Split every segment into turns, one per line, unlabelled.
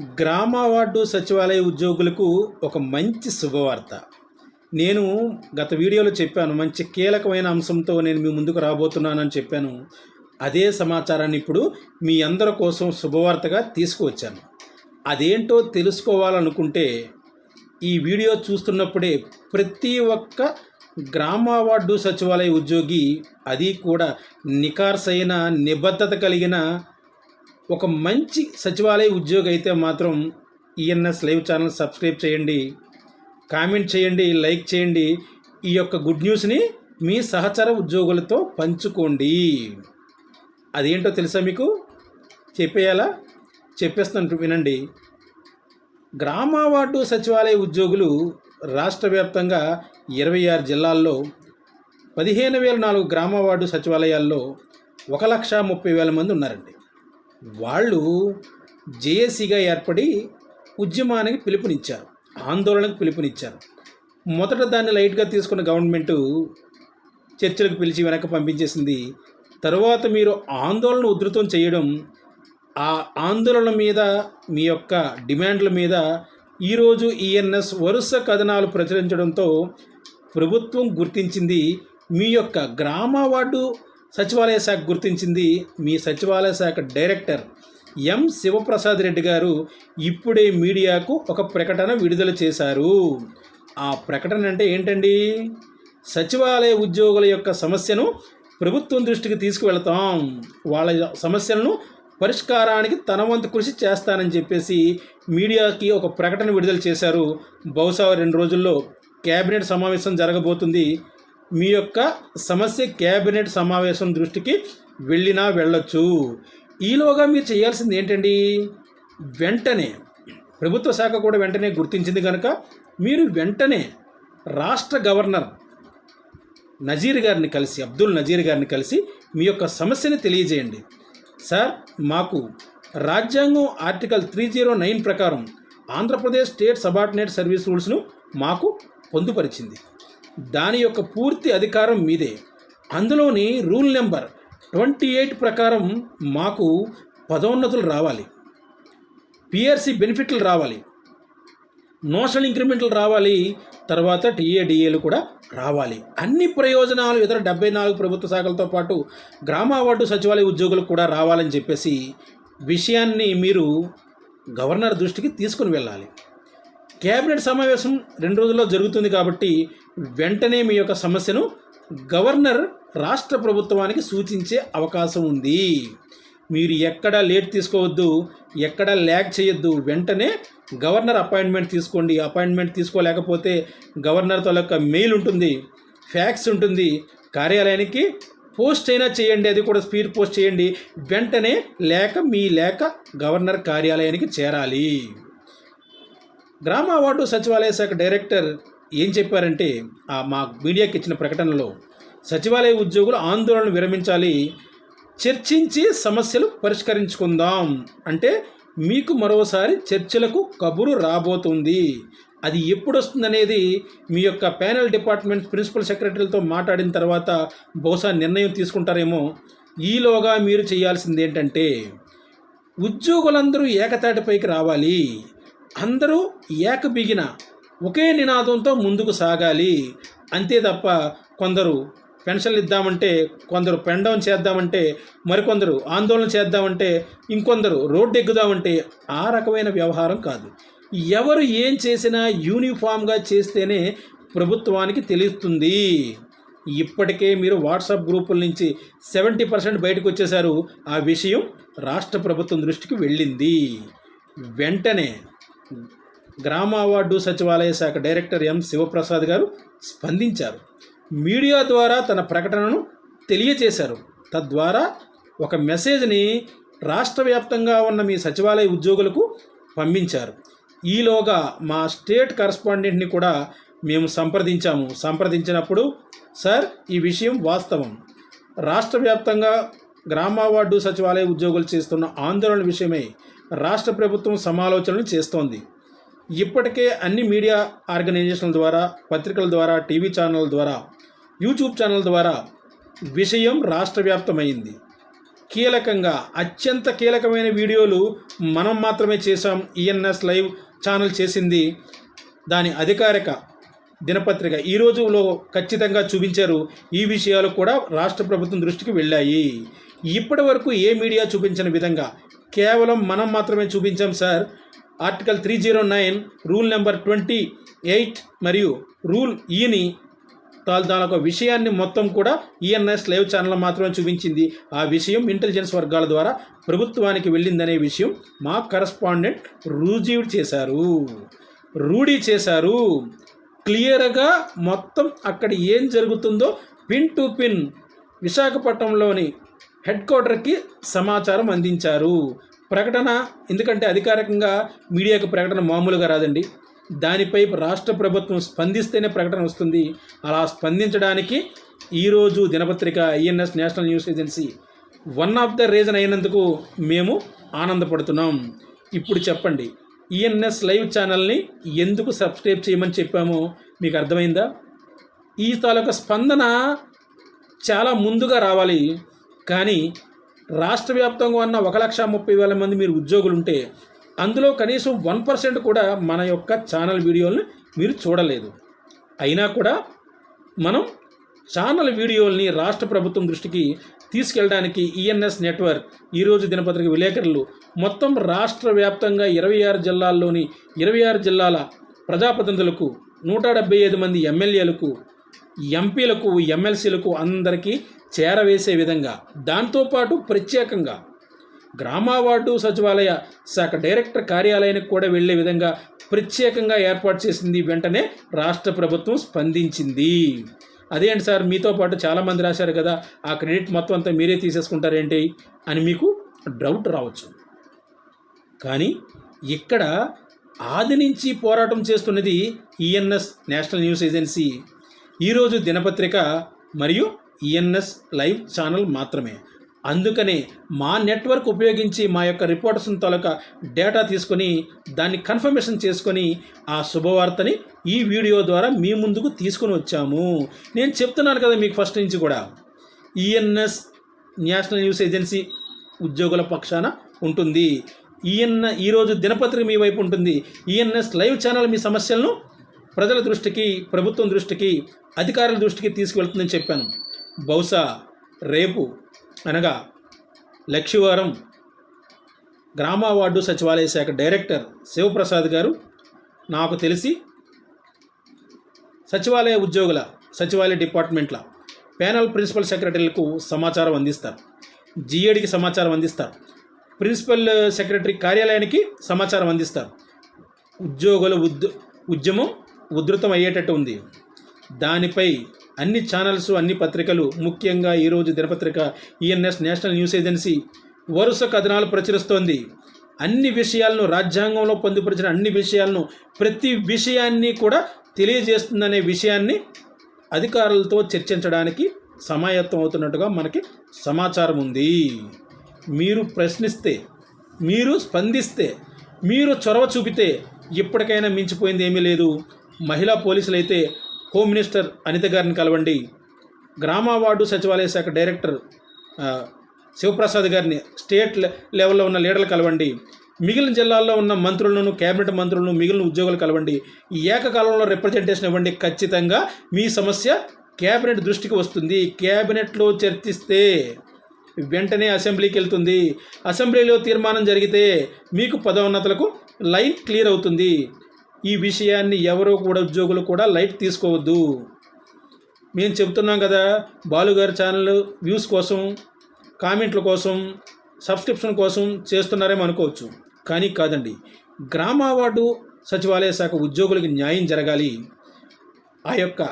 గ్రామ వార్డు సచివాలయ ఉద్యోగులకు ఒక మంచి శుభవార్త. నేను గత వీడియోలో చెప్పాను మంచి కీలకమైన అంశంతో నేను మీ ముందుకు రాబోతున్నానని చెప్పాను. అదే సమాచారాన్ని ఇప్పుడు మీ అందరి కోసం శుభవార్తగా తీసుకువచ్చాను. అదేంటో తెలుసుకోవాలనుకుంటే ఈ వీడియో చూస్తున్నప్పుడే ప్రతి ఒక్క గ్రామ వార్డు సచివాలయ ఉద్యోగి అది కూడా నికార్సైన నిబద్ధత కలిగిన ఒక మంచి సచివాలయ ఉద్యోగి అయితే మాత్రం ఈఎన్ఎస్ లైవ్ ఛానల్ సబ్స్క్రైబ్ చేయండి కామెంట్ చేయండి లైక్ చేయండి. ఈ యొక్క గుడ్ న్యూస్ని మీ సహచర ఉద్యోగులతో పంచుకోండి. అదేంటో తెలుసా మీకు? చెప్పేయాలా? చెప్పేస్తాను వినండి. గ్రామ వార్డు సచివాలయ ఉద్యోగులు రాష్ట్ర వ్యాప్తంగా ఇరవై ఆరు జిల్లాల్లో పదిహేను వేల నాలుగు గ్రామ వార్డు సచివాలయాల్లో ఒక లక్ష ముప్పై వేల మంది ఉన్నారండి. వాళ్ళు జేఏసీగా ఏర్పడి ఉద్యమానికి పిలుపునిచ్చారు ఆందోళనకు పిలుపునిచ్చారు. మొదట దాన్ని లైట్గా తీసుకున్న గవర్నమెంటు చర్చలకు పిలిచి వెనక పంపించేసింది. తరువాత మీరు ఆందోళన ఉధృతం చేయడం ఆ ఆందోళన మీద మీ యొక్క డిమాండ్ల మీద ఈరోజు ఈఎన్ఎస్ వరుస కథనాలు ప్రచురించడంతో ప్రభుత్వం గుర్తించింది. మీ యొక్క గ్రామ వార్డు సచివాలయ శాఖ గుర్తించింది. మీ సచివాలయ శాఖ డైరెక్టర్ ఎం. శివప్రసాద్ రెడ్డి గారు ఇప్పుడే మీడియాకు ఒక ప్రకటన విడుదల చేశారు. ఆ ప్రకటన అంటే ఏంటండి? సచివాలయ ఉద్యోగుల యొక్క సమస్యను ప్రభుత్వం దృష్టికి తీసుకువెళతాం. వాళ్ళ సమస్యలను పరిష్కారానికి తన వంతు కృషి చేస్తానని చెప్పేసి మీడియాకి ఒక ప్రకటన విడుదల చేశారు. బహుశా రెండు రోజుల్లో కేబినెట్ సమావేశం జరగబోతుంది. మీ యొక్క సమస్య క్యాబినెట్ సమావేశం దృష్టికి వెళ్ళినా వెళ్ళొచ్చు. ఈలోగా మీరు చేయాల్సింది ఏంటండి? వెంటనే ప్రభుత్వ శాఖ కూడా వెంటనే గుర్తించింది కనుక మీరు వెంటనే రాష్ట్ర గవర్నర్ నజీర్ గారిని కలిసి అబ్దుల్ నజీర్ గారిని కలిసి మీ యొక్క సమస్యని తెలియజేయండి. సార్ మాకు రాజ్యాంగం ఆర్టికల్ త్రీ జీరో నైన్ ప్రకారం ఆంధ్రప్రదేశ్ స్టేట్ సబార్డినేట్ సర్వీస్ రూల్స్ను మాకు పొందుపరిచింది. దాని యొక్క పూర్తి అధికారం మీదే. అందులోని రూల్ నెంబర్ ట్వంటీ ఎయిట్ ప్రకారం మాకు పదోన్నతులు రావాలి. పిఆర్సీ బెనిఫిట్లు రావాలి. నోషనల్ ఇంక్రిమెంట్లు రావాలి. తర్వాత టీఏడిఏలు కూడా రావాలి. అన్ని ప్రయోజనాలు ఇతర డెబ్బై నాలుగు ప్రభుత్వ శాఖలతో పాటు గ్రామ వార్డు సచివాలయ ఉద్యోగులకు కూడా రావాలని చెప్పేసి విషయాన్ని మీరు గవర్నర్ దృష్టికి తీసుకుని వెళ్ళాలి. కేబినెట్ సమావేశం రెండు రోజుల్లో జరుగుతుంది కాబట్టి వెంటనే మీ యొక్క సమస్యను గవర్నర్ రాష్ట్ర ప్రభుత్వానికి సూచించే అవకాశం ఉంది. మీరు ఎక్కడ లేట్ తీసుకోవద్దు ఎక్కడ ల్యాగ్ చేయొద్దు వెంటనే గవర్నర్ అపాయింట్మెంట్ తీసుకోండి. అపాయింట్మెంట్ తీసుకోలేకపోతే గవర్నర్ తాలూకా మెయిల్ ఉంటుంది ఫ్యాక్స్ ఉంటుంది. కార్యాలయానికి పోస్ట్ అయినా చేయండి అది కూడా స్పీడ్ పోస్ట్ చేయండి. వెంటనే లేక మీ లేక గవర్నర్ కార్యాలయానికి చేరాలి. గ్రామ వార్డు సచివాలయ శాఖ డైరెక్టర్ ఏం చెప్పారంటే ఆ మా మీడియాకి ఇచ్చిన ప్రకటనలో సచివాలయ ఉద్యోగులు ఆందోళన విరమించాలి చర్చించి సమస్యలు పరిష్కరించుకుందాం. అంటే మీకు మరోసారి చర్చలకు కబురు రాబోతుంది. అది ఎప్పుడు వస్తుందనేది మీ యొక్క ప్యానెల్ డిపార్ట్మెంట్ ప్రిన్సిపల్ సెక్రటరీలతో మాట్లాడిన తర్వాత బహుశా నిర్ణయం తీసుకుంటారేమో. ఈలోగా మీరు చేయాల్సింది ఏంటంటే ఉద్యోగులందరూ ఏకతాటిపైకి రావాలి. అందరూ ఏకబిగిన ఒకే నినాదంతో ముందుకు సాగాలి. అంతే తప్ప కొందరు పెన్షన్లు ఇద్దామంటే కొందరు పెండౌన్ చేద్దామంటే మరికొందరు ఆందోళన చేద్దామంటే ఇంకొందరు రోడ్డు ఎక్కుదామంటే ఆ రకమైన వ్యవహారం కాదు. ఎవరు ఏం చేసినా యూనిఫామ్గా చేస్తేనే ప్రభుత్వానికి తెలుస్తుంది. ఇప్పటికే మీరు వాట్సాప్ గ్రూపుల నుంచి సెవెంటీ పర్సెంట్ బయటకు వచ్చేశారు. ఆ విషయం రాష్ట్ర ప్రభుత్వం దృష్టికి వెళ్ళింది. వెంటనే గ్రామ అవార్డు సచివాలయ శాఖ డైరెక్టర్ ఎం శివప్రసాద్ గారు స్పందించారు. మీడియా ద్వారా తన ప్రకటనను తెలియజేశారు. తద్వారా ఒక మెసేజ్ని రాష్ట్ర వ్యాప్తంగా ఉన్న మీ సచివాలయ ఉద్యోగులకు పంపించారు. ఈలోగా మా స్టేట్ కరస్పాండెంట్ని కూడా మేము సంప్రదించాము. సంప్రదించినప్పుడు సార్ ఈ విషయం వాస్తవం. రాష్ట్ర వ్యాప్తంగా గ్రామ అవార్డు సచివాలయ ఉద్యోగులు చేస్తున్న ఆందోళన విషయమై రాష్ట్ర ప్రభుత్వం సమాలోచనలు చేస్తోంది. ఇప్పటికే అన్ని మీడియా ఆర్గనైజేషన్ల ద్వారా పత్రికల ద్వారా టీవీ ఛానల్ ద్వారా యూట్యూబ్ ఛానల్ ద్వారా విషయం రాష్ట్ర వ్యాప్తమైంది కీలకంగా అత్యంత కీలకమైన వీడియోలు మనం మాత్రమే చేసాం ఈఎన్ఎస్ లైవ్ ఛానల్ చేసింది దాని అధికారిక దినపత్రిక. ఈ రోజులో ఖచ్చితంగా చూపించారు. ఈ విషయాలు కూడా రాష్ట్ర ప్రభుత్వం దృష్టికి వెళ్ళాయి. ఇప్పటి వరకు ఏ మీడియా చూపించిన విధంగా కేవలం మనం మాత్రమే చూపించాం sir. Article three zero nine rule number twenty eight మరియు రూల్ ఈని తాల్ తాలూకు విషయాన్ని మొత్తం కూడా ఈఎన్ఎస్ లైవ్ ఛానల్ మాత్రమే చూపించింది. ఆ విషయం ఇంటెలిజెన్స్ వర్గాల ద్వారా ప్రభుత్వానికి వెళ్ళిందనే విషయం మా కరస్పాండెంట్ రుజీవ్ చేశారు. రూఢీ చేశారు. క్లియర్గా మొత్తం అక్కడ ఏం జరుగుతుందో పిన్ టు పిన్ విశాఖపట్నంలోని హెడ్ క్వార్టర్కి సమాచారం అందించారు. ప్రకటన ఎందుకంటే అధికారికంగా మీడియాకు ప్రకటన మామూలుగా రాదండి. దానిపై రాష్ట్ర ప్రభుత్వం స్పందిస్తేనే ప్రకటన వస్తుంది. అలా స్పందించడానికి ఈరోజు దినపత్రిక INS national news agency one of the reason అయినందుకు మేము ఆనందపడుతున్నాం. ఇప్పుడు చెప్పండి ఈఎన్ఎస్ లైవ్ ఛానల్ని ఎందుకు సబ్స్క్రైబ్ చేయమని చెప్పామో మీకు అర్థమైందా? ఈ తాలూకా స్పందన చాలా ముందుగా రావాలి. కానీ రాష్ట్ర వ్యాప్తంగా ఉన్న ఒక లక్ష ముప్పై వేల మంది మీరు ఉద్యోగులు ఉంటే అందులో కనీసం వన్ పర్సెంట్ కూడా మన యొక్క ఛానల్ వీడియోలను మీరు చూడలేదు. అయినా కూడా మనం ఛానల్ వీడియోల్ని రాష్ట్ర ప్రభుత్వం దృష్టికి తీసుకెళ్ళడానికి ఈఎన్ఎస్ నెట్వర్క్ ఈరోజు దినపత్రిక విలేకరులు మొత్తం రాష్ట్ర వ్యాప్తంగా ఇరవై ఆరు జిల్లాల్లోని ఇరవై ఆరు జిల్లాల ప్రజాప్రతినిధులకు నూట డెబ్బై ఐదు మంది ఎమ్మెల్యేలకు ఎంపీలకు ఎమ్మెల్సీలకు అందరికీ చేరవేసే విధంగా దాంతోపాటు ప్రత్యేకంగా గ్రామ వార్డు సచివాలయ శాఖ డైరెక్టర్ కార్యాలయానికి కూడా వెళ్ళే విధంగా ప్రత్యేకంగా ఏర్పాటు చేసింది. వెంటనే రాష్ట్ర ప్రభుత్వం స్పందించింది. అదేంటి సార్ మీతో పాటు చాలామంది రాశారు కదా ఆ క్రెడిట్ మొత్తం అంతా మీరే తీసేసుకుంటారేంటి అని మీకు డౌట్ రావచ్చు. కానీ ఇక్కడ ఆది నుంచి పోరాటం చేస్తున్నది ఈఎన్ఎస్ నేషనల్ న్యూస్ ఏజెన్సీ. ఈరోజు దినపత్రిక మరియు ఈఎన్ఎస్ లైవ్ ఛానల్ మాత్రమే. అందుకనే మా నెట్వర్క్ ఉపయోగించి మా యొక్క రిపోర్టర్స్ తాలూకా డేటా తీసుకొని దాన్ని కన్ఫర్మేషన్ చేసుకొని ఆ శుభవార్తని ఈ వీడియో ద్వారా మీ ముందుకు తీసుకొని వచ్చాము. నేను చెప్తున్నాను కదా మీకు ఫస్ట్ నుంచి కూడా. ఈఎన్ఎస్ నేషనల్ న్యూస్ ఏజెన్సీ ఉద్యోగుల పక్షాన ఉంటుంది. ఈఎన్ ఈరోజు దినపత్రిక మీ వైపు ఉంటుంది. ఈఎన్ఎస్ లైవ్ ఛానల్ మీ సమస్యలను ప్రజల దృష్టికి ప్రభుత్వం దృష్టికి అధికారుల దృష్టికి తీసుకువెళ్తుందని చెప్పాను. బహుశా రేపు అనగా లక్షివారం గ్రామ వార్డు సచివాలయ శాఖ డైరెక్టర్ శివప్రసాద్ గారు నాకు తెలిసి సచివాలయ ఉద్యోగుల సచివాలయ డిపార్ట్మెంట్ల ప్యానల్ ప్రిన్సిపల్ సెక్రటరీలకు సమాచారం అందిస్తారు. జిఏడికి సమాచారం అందిస్తారు. ప్రిన్సిపల్ సెక్రటరీ కార్యాలయానికి సమాచారం అందిస్తారు. ఉద్యోగుల ఉద్ ఉద్యమం ఉధృతం అయ్యేటట్టు ఉంది. దానిపై అన్ని ఛానల్స్ అన్ని పత్రికలు ముఖ్యంగా ఈరోజు దినపత్రిక ఈఎన్ఎస్ నేషనల్ న్యూస్ ఏజెన్సీ వరుస కథనాలు ప్రచురిస్తోంది. అన్ని విషయాలను రాజ్యాంగంలో పొందుపరిచిన అన్ని విషయాలను ప్రతి విషయాన్ని కూడా తెలియజేస్తుందనే విషయాన్ని అధికారులతో చర్చించడానికి సమాయత్తం అవుతున్నట్టుగా మనకి సమాచారం ఉంది. మీరు ప్రశ్నిస్తే మీరు స్పందిస్తే మీరు చొరవ చూపితే ఇప్పటికైనా మించిపోయింది ఏమీ లేదు. మహిళా పోలీసులు అయితే హోమ్ మినిస్టర్ అనిత గారిని కలవండి. గ్రామ వార్డు సచివాలయ శాఖ డైరెక్టర్ శివప్రసాద్ గారిని స్టేట్ లె- లెవెల్లో ఉన్న లీడర్లు కలవండి. మిగిలిన జిల్లాల్లో ఉన్న మంత్రులను కేబినెట్ మంత్రులను మిగిలిన ఉద్యోగులు కలవండి. ఈ ఏకకాలంలో రిప్రజెంటేషన్ ఇవ్వండి. ఖచ్చితంగా మీ సమస్య కేబినెట్ దృష్టికి వస్తుంది. కేబినెట్లో చర్చిస్తే వెంటనే అసెంబ్లీకి వెళ్తుంది. అసెంబ్లీలో తీర్మానం జరిగితే మీకు పదోన్నతులకు లైన్ క్లియర్ అవుతుంది. ఈ విషయాన్ని ఎవరో కూడా ఉద్యోగులు కూడా లైట్ తీసుకోవద్దు. మేము చెబుతున్నాం కదా బాలుగారి ఛానల్ వ్యూస్ కోసం కామెంట్ల కోసం సబ్స్క్రిప్షన్ కోసం చేస్తున్నారేమో అనుకోవచ్చు. కానీ కాదండి గ్రామ వార్డు సచివాలయ శాఖ ఉద్యోగులకి న్యాయం జరగాలి. ఆ యొక్క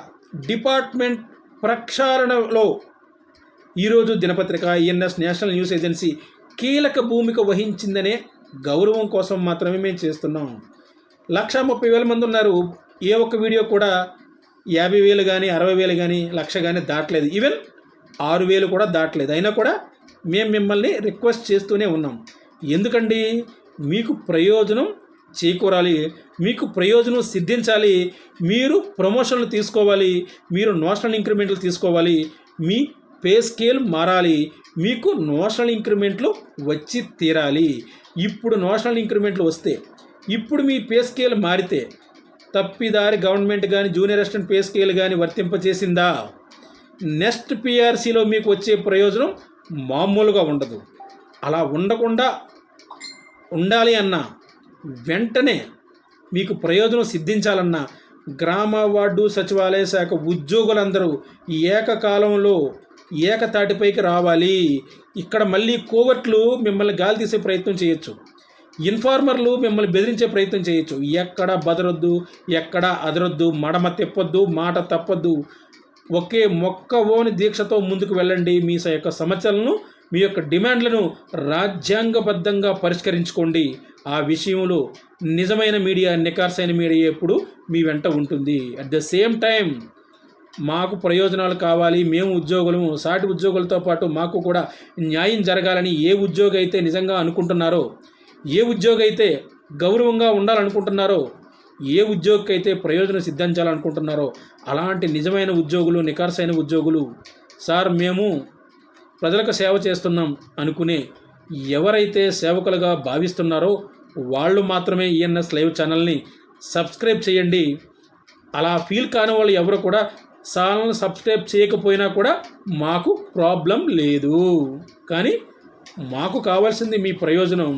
డిపార్ట్మెంట్ ప్రక్షాళనలో ఈరోజు దినపత్రిక ఈఎన్ఎస్ నేషనల్ న్యూస్ ఏజెన్సీ కీలక భూమిక వహించిందనే గౌరవం కోసం మాత్రమే మేము చేస్తున్నాం. లక్ష ముప్పై వేల మంది ఉన్నారు. ఏ ఒక్క వీడియో కూడా యాభై వేలు కానీ అరవై వేలు కానీ లక్ష కానీ దాటలేదు. ఈవెన్ ఆరు వేలు కూడా దాటలేదు. అయినా కూడా మేము మిమ్మల్ని రిక్వెస్ట్ చేస్తూనే ఉన్నాం. ఎందుకండి? మీకు ప్రయోజనం చేకూరాలి. మీకు ప్రయోజనం సిద్ధించాలి. మీరు ప్రమోషన్లు తీసుకోవాలి. మీరు నోషనల్ ఇంక్రిమెంట్లు తీసుకోవాలి. మీ పే స్కేల్ మారాలి. మీకు నోషనల్ ఇంక్రిమెంట్లు వచ్చి తీరాలి. ఇప్పుడు నోషనల్ ఇంక్రిమెంట్లు వస్తే ఇప్పుడు మీ పే స్కేల్ మారితే తప్పిదారి గవర్నమెంట్ కానీ జూనియర్ అసిస్టెంట్ పే స్కేల్ కానీ వర్తింపచేసిందా? నెక్స్ట్ పిఆర్సీలో మీకు వచ్చే ప్రయోజనం మామూలుగా ఉండదు. అలా ఉండకుండా ఉండాలి అన్నా వెంటనే మీకు ప్రయోజనం సిద్ధించాలన్నా గ్రామ వార్డు సచివాలయ శాఖ ఉద్యోగులందరూ ఏకకాలంలో ఏకతాటిపైకి రావాలి. ఇక్కడ మళ్ళీ కోవర్ట్లు మిమ్మల్ని గాలి తీసే ప్రయత్నం చేయొచ్చు. ఇన్ఫార్మర్లు మిమ్మల్ని బెదిరించే ప్రయత్నం చేయొచ్చు. ఎక్కడ బదరొద్దు ఎక్కడ అదరొద్దు మడమ తెప్పొద్దు మాట తప్పొద్దు. ఒకే మొక్క ఓని దీక్షతో ముందుకు వెళ్ళండి. మీ యొక్క సమస్యలను మీ యొక్క డిమాండ్లను రాజ్యాంగబద్ధంగా పరిష్కరించుకోండి. ఆ విషయంలో నిజమైన మీడియా నికార్సైన మీడియా ఎప్పుడు మీ వెంట ఉంటుంది. అట్ ద సేమ్ టైం మాకు ప్రయోజనాలు కావాలి. మేము ఉద్యోగులము. సాటి ఉద్యోగులతో పాటు మాకు కూడా న్యాయం జరగాలని ఏ ఉద్యోగి అయితే నిజంగా అనుకుంటున్నారో ఏ ఉద్యోగి అయితే గౌరవంగా ఉండాలనుకుంటున్నారో ఏ ఉద్యోగికి అయితే ప్రయోజనం సిద్ధించాలనుకుంటున్నారో అలాంటి నిజమైన ఉద్యోగులు నికార్సైన ఉద్యోగులు సార్ మేము ప్రజలకు సేవ చేస్తున్నాం అనుకునే ఎవరైతే సేవకులుగా భావిస్తున్నారో వాళ్ళు మాత్రమే ఈఎన్ఎస్ లైవ్ ఛానల్ని సబ్స్క్రైబ్ చేయండి. అలా ఫీల్ కాని వాళ్ళు ఎవరు కూడా ఛానల్ సబ్స్క్రైబ్ చేయకపోయినా కూడా మాకు ప్రాబ్లం లేదు. కానీ మాకు కావాల్సింది మీ ప్రయోజనం.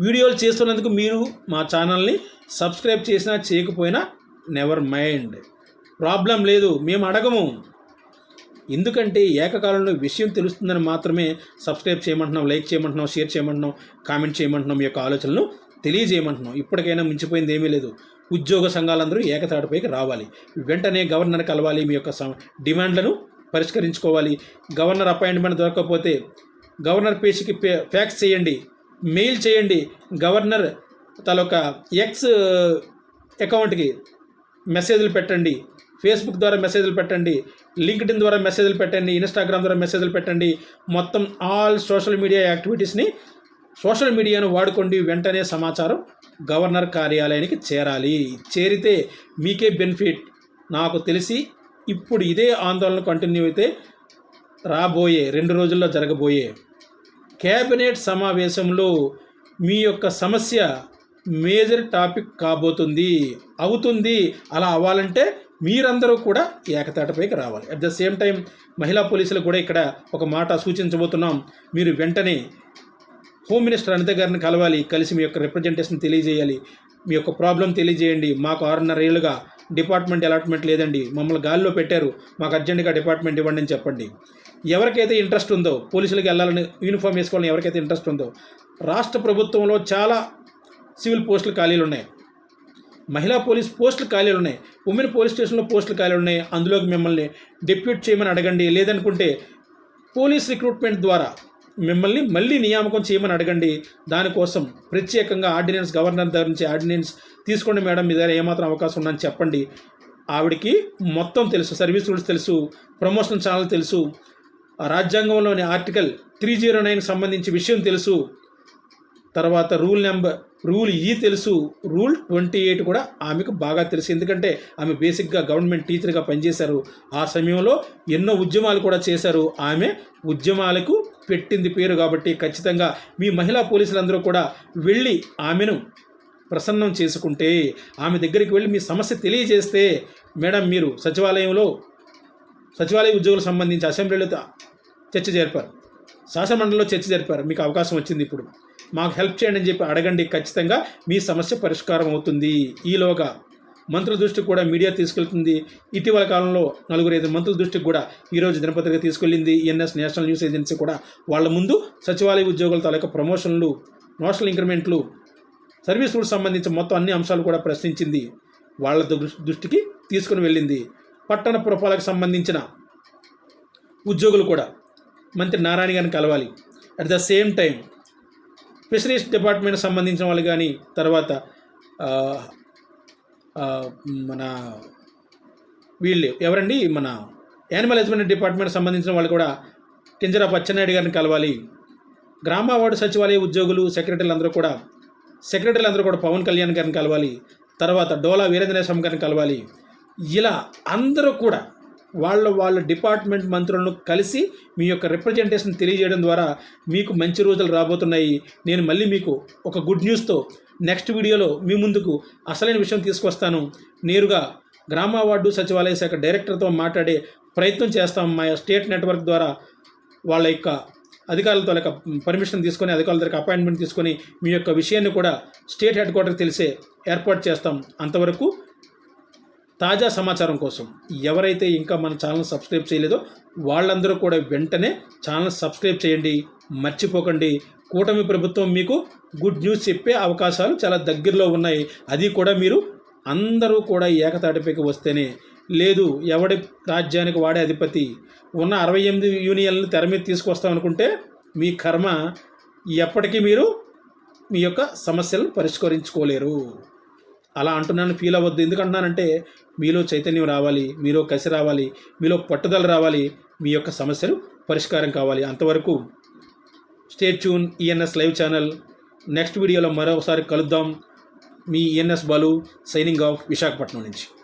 వీడియోలు చేస్తున్నందుకు మీరు మా ఛానల్ని సబ్స్క్రైబ్ చేసినా చేయకపోయినా నెవర్ మైండ్. ప్రాబ్లం లేదు మేము అడగము. ఎందుకంటే ఏకకాలంలో విషయం తెలుస్తుందని మాత్రమే సబ్స్క్రైబ్ చేయమంటున్నాం లైక్ చేయమంటున్నాం షేర్ చేయమంటున్నాం కామెంట్ చేయమంటున్నాం మీ యొక్క ఆలోచనలు తెలియజేయమంటున్నాం. ఇప్పటికైనా మించిపోయింది ఏమీ లేదు. ఉద్యోగ సంఘాలందరూ ఏకతాటిపైకి రావాలి. వెంటనే గవర్నర్ కలవాలి మీ యొక్క డిమాండ్లను పరిష్కరించుకోవాలి. గవర్నర్ అపాయింట్మెంట్ దొరకకపోతే గవర్నర్ పేషికి ఫ్యాక్స్ చేయండి. మెయిల్ చేయండి గవర్నర్ తలొక ఎక్స్ అకౌంట్కి మెసేజ్లు పెట్టండి. ఫేస్బుక్ ద్వారా మెసేజ్లు పెట్టండి. లింక్డ్ఇన్ ద్వారా మెసేజ్లు పెట్టండి. ఇన్స్టాగ్రామ్ ద్వారా మెసేజ్లు పెట్టండి. మొత్తం ఆల్ సోషల్ మీడియా యాక్టివిటీస్ని సోషల్ మీడియాను వాడుకోండి. వెంటనే సమాచారం గవర్నర్ కార్యాలయానికి చేరాలి. చేరితే మీకే బెనిఫిట్. నాకు తెలిసి ఇప్పుడు ఇదే ఆందోళన కంటిన్యూ అయితే రాబోయే రెండు రోజుల్లో జరగబోయే కేబినెట్ సమావేశంలో మీ యొక్క సమస్య మేజర్ టాపిక్ కాబోతుంది అవుతుంది అలా అవ్వాలంటే మీరందరూ కూడా ఏకతాటపైకి రావాలి. అట్ ద సేమ్ టైం మహిళా పోలీసులు కూడా ఇక్కడ ఒక మాట సూచించబోతున్నాం. మీరు వెంటనే హోమ్ మినిస్టర్ అనిత గారిని కలవాలి కలిసి మీ యొక్క రిప్రజెంటేషన్ తెలియజేయాలి. మీ యొక్క ప్రాబ్లం తెలియజేయండి. మాకు ఆరున్నర ఏళ్ళుగా డిపార్ట్మెంట్ అలాట్మెంట్ లేదండి. మమ్మల్ని గాల్లో పెట్టారు. మాకు అర్జెంటుగా డిపార్ట్మెంట్ ఇవ్వండి అని చెప్పండి. ఎవరికైతే ఇంట్రెస్ట్ ఉందో పోలీసులకు వెళ్ళాలని యూనిఫామ్ వేసుకోవాలని ఎవరికైతే ఇంట్రెస్ట్ ఉందో రాష్ట్ర ప్రభుత్వంలో చాలా సివిల్ పోస్టులు ఖాళీలు ఉన్నాయి. మహిళా పోలీస్ పోస్టులు ఖాళీలు ఉన్నాయి. ఉమెన్ పోలీస్ స్టేషన్లో పోస్టులు ఖాళీలు ఉన్నాయి. అందులోకి మిమ్మల్ని డిప్యూట్ చేయమని అడగండి. లేదనుకుంటే పోలీస్ రిక్రూట్మెంట్ ద్వారా మిమ్మల్ని మళ్ళీ నియామకం చేయమని అడగండి. దానికోసం ప్రత్యేకంగా ఆర్డినెన్స్ గవర్నర్ దగ్గర నుంచి ఆర్డినెన్స్ తీసుకోండి మేడం మీ దగ్గర ఏమాత్రం అవకాశం ఉందని చెప్పండి. ఆవిడకి మొత్తం తెలుసు సర్వీస్ రూల్స్ తెలుసు ప్రమోషన్ ఛానల్ తెలుసు రాజ్యాంగంలోని ఆర్టికల్ త్రీ జీరో నైన్ సంబంధించి విషయం తెలుసు తర్వాత రూల్ నెంబర్ రూల్ ఈ తెలుసు రూల్ ట్వంటీ ఎయిట్ కూడా ఆమెకు బాగా తెలుసు. ఎందుకంటే ఆమె బేసిక్గా గవర్నమెంట్ టీచర్గా పనిచేశారు. ఆ సమయంలో ఎన్నో ఉద్యమాలు కూడా చేశారు. ఆమె ఉద్యమాలకు పెట్టింది పేరు కాబట్టి ఖచ్చితంగా మీ మహిళా పోలీసులందరూ కూడా వెళ్ళి ఆమెను ప్రసన్నం చేసుకుంటే ఆమె దగ్గరికి వెళ్ళి మీ సమస్య తెలియజేస్తే మేడం మీరు సచివాలయంలో సచివాలయ ఉద్యోగులకు సంబంధించి అసెంబ్లీలో చర్చ జరిపారు. శాసనమండలిలో చర్చ జరిపారు. మీకు అవకాశం వచ్చింది ఇప్పుడు. మాకు హెల్ప్ చేయండి అని చెప్పి అడగండి. ఖచ్చితంగా మీ సమస్య పరిష్కారం అవుతుంది. ఈలోగా మంత్రుల దృష్టికి కూడా మీడియా తీసుకెళ్తుంది. ఇటీవల కాలంలో నలుగురు ఐదు మంత్రుల దృష్టికి కూడా ఈరోజు దినపత్రిక తీసుకెళ్ళింది. ఎన్ఎస్ నేషనల్ న్యూస్ ఏజెన్సీ కూడా. వాళ్ళ ముందు సచివాలయ ఉద్యోగుల తాలూకా ప్రమోషన్లు నోషనల్ ఇంక్రిమెంట్లు సర్వీస్ రూల్స్ సంబంధించి మొత్తం అన్ని అంశాలు కూడా ప్రశ్నించింది. వాళ్ళ దృష్టికి తీసుకుని వెళ్ళింది. పట్టణ పురపాలకు సంబంధించిన ఉద్యోగులు కూడా మంత్రి నారాయణ గారిని కలవాలి. At the same time fisheries department సంబంధించిన వాళ్ళు కానీ తర్వాత మన వీళ్ళు ఎవరండి? మన యానిమల్ హస్బెండరీ డిపార్ట్మెంట్ సంబంధించిన వాళ్ళు కూడా కింజరాపు అచ్చెన్నాయుడు గారిని కలవాలి. గ్రామ వార్డు సచివాలయ ఉద్యోగులు సెక్రటరీలు అందరూ కూడా సెక్రటరీలు అందరూ కూడా పవన్ కళ్యాణ్ గారిని కలవాలి తర్వాత డోలా వీరేంద్ర స్వామి గారిని కలవాలి. ఇలా అందరూ కూడా వాళ్ళ వాళ్ళ డిపార్ట్మెంట్ మంత్రులను కలిసి మీ యొక్క రిప్రజెంటేషన్ తెలియజేయడం ద్వారా మీకు మంచి రోజులు రాబోతున్నాయి. నేను మళ్ళీ మీకు ఒక గుడ్ న్యూస్తో నెక్స్ట్ వీడియోలో మీ ముందుకు అసలైన విషయం తీసుకొస్తాను. నేరుగా గ్రామ వార్డు సచివాలయ శాఖ డైరెక్టర్తో మాట్లాడే ప్రయత్నం చేస్తాం మా స్టేట్ నెట్వర్క్ ద్వారా వాళ్ళ యొక్క అధికారులతో లేక పర్మిషన్ తీసుకొని అధికారుల దగ్గర అపాయింట్మెంట్ తీసుకొని మీ యొక్క విషయాన్ని కూడా స్టేట్ హెడ్ క్వార్టర్ తెలిసే ఏర్పాటు చేస్తాం. అంతవరకు తాజా సమాచారం కోసం ఎవరైతే ఇంకా మన ఛానల్ సబ్స్క్రైబ్ చేయలేదో వాళ్ళందరూ కూడా వెంటనే ఛానల్ సబ్స్క్రైబ్ చేయండి. మర్చిపోకండి. కూటమి ప్రభుత్వం మీకు గుడ్ న్యూస్ చెప్పే అవకాశాలు చాలా దగ్గరలో ఉన్నాయి. అది కూడా మీరు అందరూ కూడా ఏకతాటిపైకి వస్తేనే లేదు ఎవడి రాజ్యానికి వాడే అధిపతి? ఉన్న అరవై ఎనిమిది యూనియన్లను తెర మీద తీసుకొస్తాం అనుకుంటే మీ కర్మ ఎప్పటికీ మీరు మీ యొక్క సమస్యలను పరిష్కరించుకోలేరు. అలా అంటున్నాను ఫీల్ అవ్వద్దు. ఎందుకంటున్నానంటే మీలో చైతన్యం రావాలి మీలో కసి రావాలి మీలో పట్టుదల రావాలి మీ యొక్క సమస్యలు పరిష్కారం కావాలి. అంతవరకు stay tuned ENS live channel next వీడియోలో మరోసారి కలుద్దాం. మీ ENS Balu signing off Visakhapatnam నుంచి.